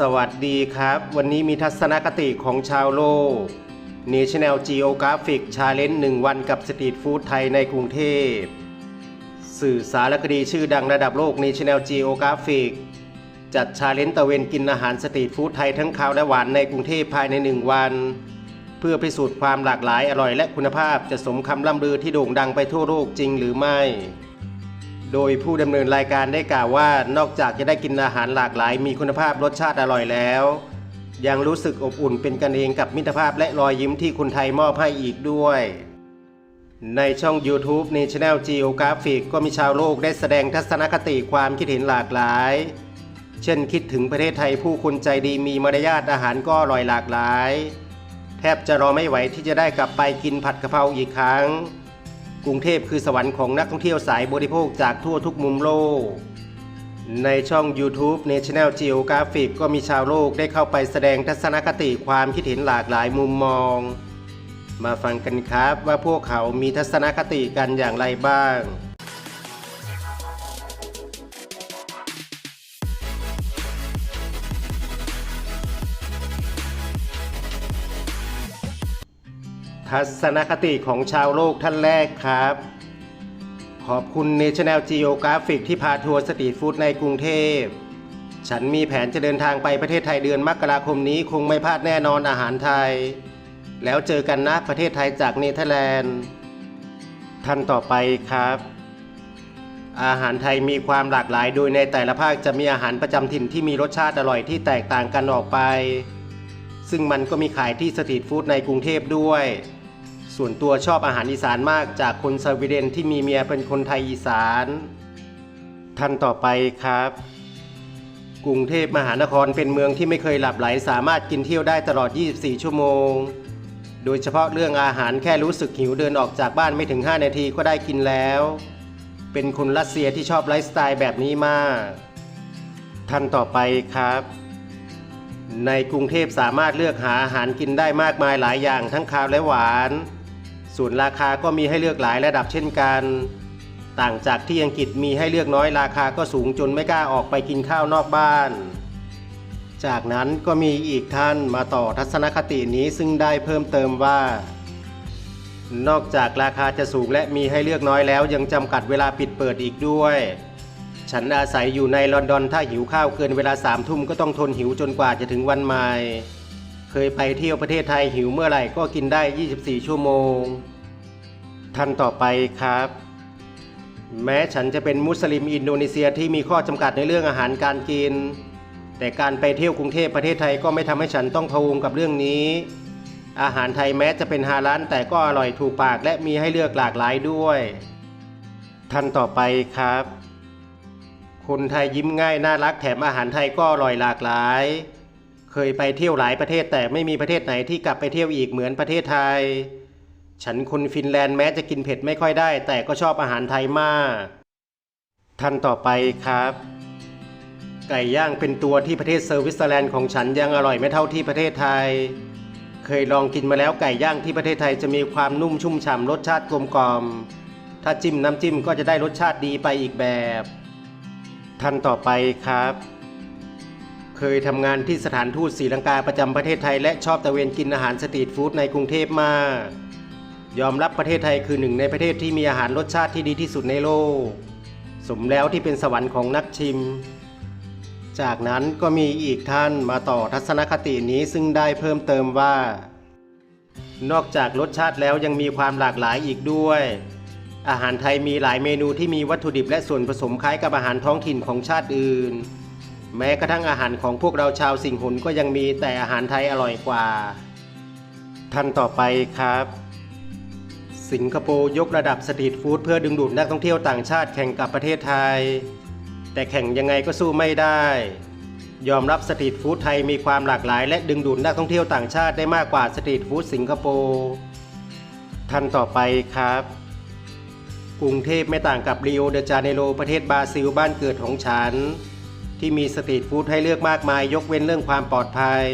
สวัสดีครับ วันนี้มีทัศนคติของชาวโลก National Geographic Challenge 1 วันกับสตรีทฟู้ดไทยในกรุงเทพ สื่อสารคดีชื่อดังระดับโลก National Geographic จัดชาเลนจ์ตะเวนกินอาหารสตรีทฟู้ดไทยทั้งคาวและหวานในกรุงเทพภายใน 1 วัน เพื่อพิสูจน์ความหลากหลายอร่อยและคุณภาพจะสมคำล่ำลือที่โด่งดังไปทั่วโลกจริงหรือไม่ โดยผู้ดำเนินรายการได้กล่าวว่านอกจากจะได้กินอาหารหลากหลาย มีคุณภาพรสชาติอร่อยแล้ว ยังรู้สึกอบอุ่นเป็นกันเองกับมิตรภาพและรอยยิ้มที่คนไทยมอบให้อีกด้วย ในช่อง YouTube National Geographic ก็มีชาวโลกได้แสดงทัศนคติความคิดเห็นหลากหลาย เช่นคิดถึงประเทศไทยผู้คนใจดีมีมารยาทอาหารก็อร่อยหลากหลาย แทบจะรอไม่ไหวที่จะได้กลับไปกินผัดกะเพราอีกครั้ง กรุงเทพคือสวรรค์ของนักท่องเที่ยวสายบริโภคจากทั่วทุกมุมโลก ในช่อง YouTube National Geographic ก็มีชาวโลกได้เข้าไปแสดงทัศนคติความคิดเห็นหลากหลายมุมมอง มาฟังกันครับว่าพวกเขามีทัศนคติกันอย่างไรบ้าง ทัศนคติของชาวโลกท่านแรกครับ ขอบคุณ National Geographic ที่พาทัวร์สตรีทฟู้ดในกรุงเทพ ฉันมีแผนจะเดินทางไปประเทศไทยเดือนมกราคมนี้คงไม่พลาดแน่นอนอาหารไทย แล้วเจอกันนะประเทศไทยจากเนเธอร์แลนด์ ท่านต่อไปครับ อาหารไทยมีความหลากหลายโดยในแต่ละภาคจะมีอาหารประจำถิ่นที่มีรสชาติอร่อยที่แตกต่างกันออกไปซึ่งมันก็มีขายที่สตรีทฟู้ดในกรุงเทพด้วย ส่วนตัวชอบอาหารอีสานมากจากคนสวีเดนที่มีเมียเป็นคนไทยอีสาน ท่านต่อไปครับ กรุงเทพมหานครเป็นเมืองที่ไม่เคยหลับไหลสามารถกินเที่ยวได้ตลอด 24 ชั่วโมง โดยเฉพาะเรื่องอาหารแค่รู้สึกหิวเดินออกจากบ้านไม่ถึง 5 นาทีก็ได้กินแล้ว เป็นคนรัสเซียที่ชอบไลฟ์สไตล์แบบนี้มาก ท่านต่อไปครับในกรุงเทพสามารถเลือกหาอาหารกินได้มากมายหลายอย่างทั้งคาวและหวาน ส่วนราคาก็มีให้เลือกหลายระดับเช่นกัน ต่างจากที่อังกฤษมีให้เลือกน้อยราคาก็สูงจนไม่กล้าออกไปกินข้าวนอกบ้าน จากนั้นก็มีอีกท่านมาต่อทัศนคตินี้ซึ่งได้เพิ่มเติมว่า นอกจากราคาจะสูงและมีให้เลือกน้อยแล้วยังจำกัดเวลาปิดเปิดอีกด้วย ฉันอาศัยอยู่ในลอนดอนถ้าหิวข้าวเกินเวลาสามทุ่มก็ต้องทนหิวจนกว่าจะถึงวันใหม่ เคยไปเที่ยวประเทศไทยหิวเมื่อไหร่ก็กินได้ 24 ชั่วโมง ท่านต่อไปครับ แม้ฉันจะเป็นมุสลิมอินโดนีเซียที่มีข้อจำกัดในเรื่องอาหารการกิน แต่การไปเที่ยวกรุงเทพประเทศไทยก็ไม่ทำให้ฉันต้องพะวงกับเรื่องนี้ อาหารไทยแม้จะเป็นฮาลาลแต่ก็อร่อยถูกปากและมีให้เลือกหลากหลายด้วย ท่านต่อไปครับคนไทยยิ้มง่ายน่ารักแถมอาหารไทยก็อร่อยหลากหลาย เคยไปเที่ยวหลายประเทศแต่ไม่มีประเทศไหนที่กลับไปเที่ยวอีกเหมือนประเทศไทย ฉันคนฟินแลนด์แม้จะกินเผ็ดไม่ค่อยได้ แต่ก็ชอบอาหารไทยมาก ท่านต่อไปครับ ไก่ย่างเป็นตัวที่ประเทศเซอร์วิสแลนด์ของฉันยังอร่อยไม่เท่าที่ประเทศไทย เคยลองกินมาแล้วไก่ย่างที่ประเทศไทยจะมีความนุ่มชุ่มฉ่ำรสชาติกลมกล่อม ถ้าจิ้มน้ำจิ้มก็จะได้รสชาติดีไปอีกแบบ ท่านต่อไปครับ เคยทำงานที่สถานทูตศรีลังกาประจำประเทศไทย และชอบตะเวนกินอาหารสตรีทฟู้ดในกรุงเทพมาก ยอมรับประเทศไทยคือหนึ่งในประเทศที่มีอาหารรสชาติที่ดีที่สุดในโลก สมแล้วที่เป็นสวรรค์ของนักชิม จากนั้นก็มีอีกท่านมาต่อทัศนคตินี้ซึ่งได้เพิ่มเติมว่า นอกจากรสชาติแล้วยังมีความหลากหลายอีกด้วยอาหารไทยมีหลายเมนูที่มีวัตถุดิบและส่วนผสมคล้ายกับอาหารท้องถิ่นของชาติอื่น แม้กระทั่งอาหารของพวกเราชาวสิงหุนก็ยังมีแต่อาหารไทยอร่อยกว่า ท่านต่อไปครับ สิงคโปร์ยกระดับสตรีทฟู้ดเพื่อดึงดูดนักท่องเที่ยวต่างชาติแข่งกับประเทศไทย แต่แข่งยังไงก็สู้ไม่ได้ ยอมรับสตรีทฟู้ดไทยมีความหลากหลาย และดึงดูดนักท่องเที่ยวต่างชาติได้มากกว่าสตรีทฟู้ดสิงคโปร์ท่านต่อไปครับกรุงเทพไม่ต่างกับริโอเดจาเนโรประเทศบราซิลบ้านเกิดของฉัน ที่มีสตรีทฟู้ดให้เลือกมากมาย ยกเว้นเรื่องความปลอดภัย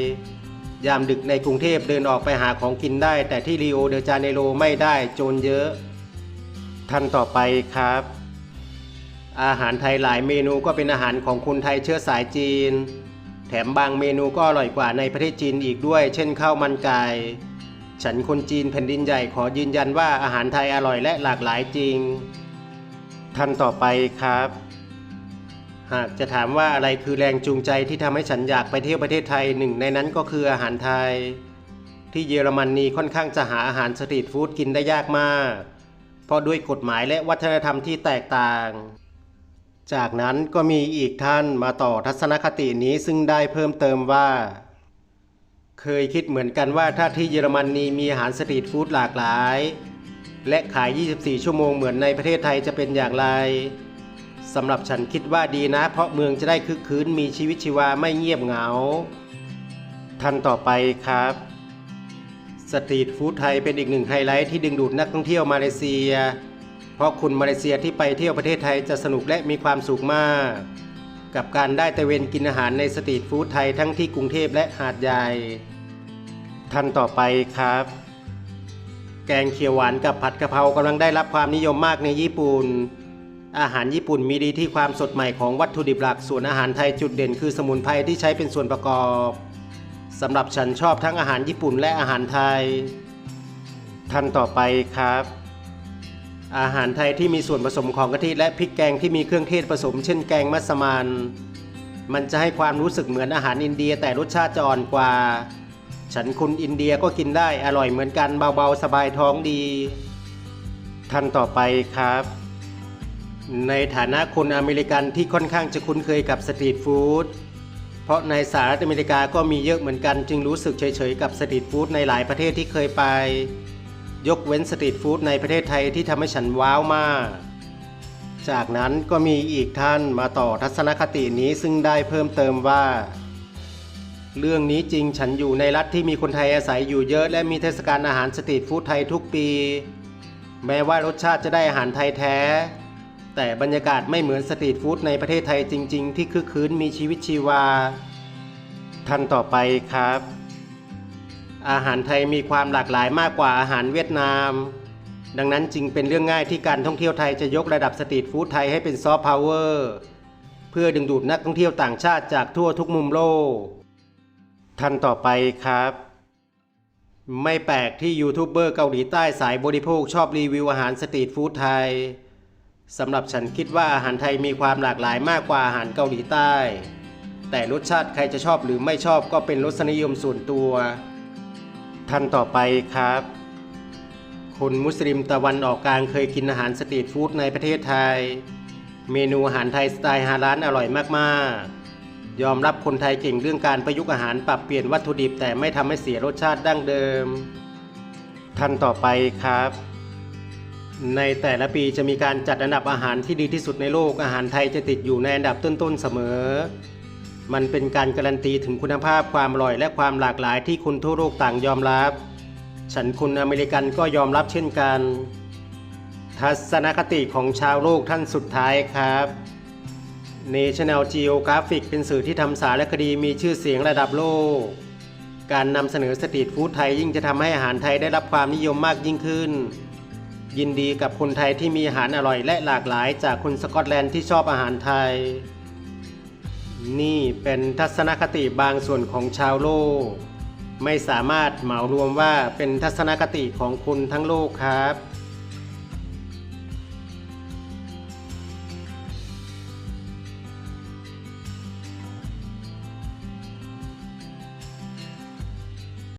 ยามดึกในกรุงเทพเดินออกไปหาของกินได้ แต่ที่ริโอเดจาเนโรไม่ได้โจรเยอะ ท่านต่อไปครับ อาหารไทยหลายเมนูก็เป็นอาหารของคนไทยเชื้อสายจีน แถมบางเมนูก็อร่อยกว่าในประเทศจีนอีกด้วย เช่นข้าวมันไก่ฉันคนจีนแผ่นดินใหญ่ขอยืนยันว่าอาหารไทยอร่อยและหลากหลายจริง ท่านต่อไปครับ หากจะถามว่าอะไรคือแรงจูงใจที่ทำให้ฉันอยากไปเที่ยวประเทศไทยหนึ่งในนั้นก็คืออาหารไทย ที่เยอรมนนีค่อนข้างจะหาอาหารสตรีทฟู้ดกินได้ยากมาก เพราะด้วยกฎหมายและวัฒนธรรมที่แตกต่าง จากนั้นก็มีอีกท่านมาต่อทัศนคตินี้ซึ่งได้เพิ่มเติมว่า เคยคิดเหมือนกันว่าถ้าที่เยอรมนนีมีอาหารสตรีทฟู้ดหลากหลาย และขาย 24 ชั่วโมงเหมือนในประเทศไทยจะเป็นอย่างไร สำหรับฉันคิดว่าดีนะ เพราะเมืองจะได้คึกคืนมีชีวิตชีวาไม่เงียบเหงา ท่านต่อไปครับ สตรีทฟู้ดไทยเป็นอีกหนึ่งไฮไลท์ที่ดึงดูดนักท่องเที่ยวมาเลเซีย เพราะคุณมาเลเซียที่ไปเที่ยวประเทศไทยจะสนุกและมีความสุขมาก กับการได้ตะเวนกินอาหารในสตรีทฟู้ดไทยทั้งที่กรุงเทพและหาดใหญ่ ท่านต่อไปครับแกงเขียวหวานกับผัดกะเพรากำลังได้รับความนิยมมากในญี่ปุ่น อาหารญี่ปุ่นมีดีที่ความสดใหม่ของวัตถุดิบหลัก ส่วนอาหารไทยจุดเด่นคือสมุนไพรที่ใช้เป็นส่วนประกอบสำหรับฉันชอบทั้งอาหารญี่ปุ่นและอาหารไทยท่านต่อไปครับ อาหารไทยที่มีส่วนผสมของกะทิและพริกแกงที่มีเครื่องเทศผสม เช่นแกงมัสมันมันจะให้ความรู้สึกเหมือนอาหารอินเดียแต่รสชาติจะอ่อนกว่า ฉันคุณอินเดียก็กินได้อร่อยเหมือนกันเบาๆสบายท้องดีท่านต่อไปครับ ในฐานะคนอเมริกันที่ค่อนข้างจะคุ้นเคยกับสตรีทฟู้ดเพราะในสหรัฐอเมริกาก็มีเยอะเหมือนกัน จึงรู้สึกเฉยๆกับสตรีทฟู้ดในหลายประเทศที่เคยไป ยกเว้นสตรีทฟู้ดในประเทศไทยที่ทำให้ฉันว้าวมาก จากนั้นก็มีอีกท่านมาต่อทัศนคตินี้ซึ่งได้เพิ่มเติมว่าเรื่องนี้จริงฉันอยู่ในรัฐที่มีคนไทยอาศัยอยู่เยอะ และมีเทศกาลอาหารสตรีทฟู้ดไทยทุกปี แม้ว่ารสชาติจะได้อาหารไทยแท้ แต่บรรยากาศไม่เหมือนสตรีทฟู้ดในประเทศไทยจริง ๆ ที่คึกคืนมีชีวิตชีวาท่านต่อไปครับ อาหารไทยมีความหลากหลายมากกว่าอาหารเวียดนาม ดังนั้นจึงเป็นเรื่องง่ายที่การท่องเที่ยวไทยจะยกระดับสตรีทฟู้ดไทยให้เป็นซอฟต์พาวเวอร์เพื่อดึงดูดนักท่องเที่ยวต่างชาติจากทั่วทุกมุมโลกท่านต่อไปครับ ไม่แปลกที่ยูทูบเบอร์เกาหลีใต้สายบริโภคชอบรีวิวอาหารสตรีทฟู้ดไทย สำหรับฉันคิดว่าอาหารไทยมีความหลากหลายมากกว่าอาหารเกาหลีใต้ แต่รสชาติใครจะชอบหรือไม่ชอบก็เป็นรสนิยมส่วนตัว ท่านต่อไปครับ คนมุสลิมตะวันออกกลางเคยกินอาหารสตรีทฟู้ดในประเทศไทย เมนูอาหารไทยสไตล์ฮาลาลอร่อยมากๆ ยอมรับคนไทยเก่งเรื่องการประยุกต์อาหารปรับเปลี่ยนวัตถุดิบแต่ไม่ทำให้เสียรสชาติดั้งเดิม ท่านต่อไปครับ ในแต่ละปีจะมีการจัดอันดับอาหารที่ดีที่สุดในโลกอาหารไทยจะติดอยู่ในอันดับต้นๆเสมอ มันเป็นการการันตีถึงคุณภาพความอร่อยและความหลากหลายที่คนทั่วโลกต่างยอมรับ ฉันคุณอเมริกันก็ยอมรับเช่นกัน ทัศนคติของชาวโลกท่านสุดท้ายครับ National Geographic เป็นสื่อที่ทำสารคดีมีชื่อเสียงระดับโลก การนำเสนอสตรีทฟู้ดไทยยิ่งจะทำให้อาหารไทยได้รับความนิยมมากยิ่งขึ้น ยินดีกับคนไทยที่มีอาหารอร่อยและหลากหลายจากคนสกอตแลนด์ที่ชอบอาหารไทย นี่เป็นทัศนคติบางส่วนของชาวโลก ไม่สามารถเหมารวมว่าเป็นทัศนคติของคนทั้งโลกครับ